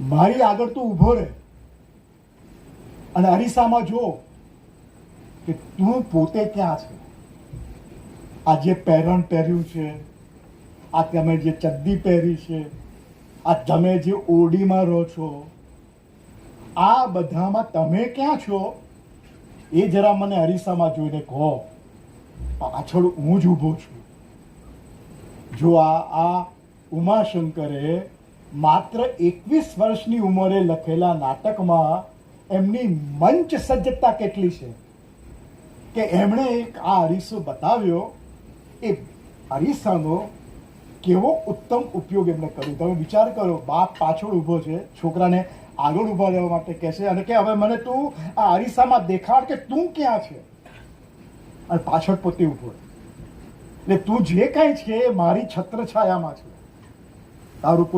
મારી આગળ તું ઊભો રહે. અને અરીસામાં જો કે તું પોતે ક્યાં છે? આ જે પહેરણ પહેર્યું છે, આ તમે જે ચડ્ડી પહેરી છે, આ તમે જે ઓડીમાં રહો છો, આ બધામાં તમે ક્યાં છો? એ જરા મને અરીસામાં જોઈને કહો. પાછળ હું જ ઊભો છું. જો આ આ ઉમાશંકરે માત્ર એકવીસ વર્ષની ઉંમરે લખેલા નાટકમાં એમની મંચ સજ્જતા કેટલી છે? કે એમણે એક આ અરીસો બતાવ્યો, એ અરીસાનો કેવો ઉત્તમ ઉપયોગ એમણે કર્યો? તમે વિચાર કરો, બાપ પાછળ ઊભો છે, છોકરાને આગળ ઊભા રહેવા માટે કહે છે અને કે હવે મને તું આ અરીસામાં દેખાડ કે તું ક્યાં છે? અને પાછળ પોતે ઊભો એટલે તું જે કાંઈ છે, એ મારી છત્રછાયામાં છે. તારું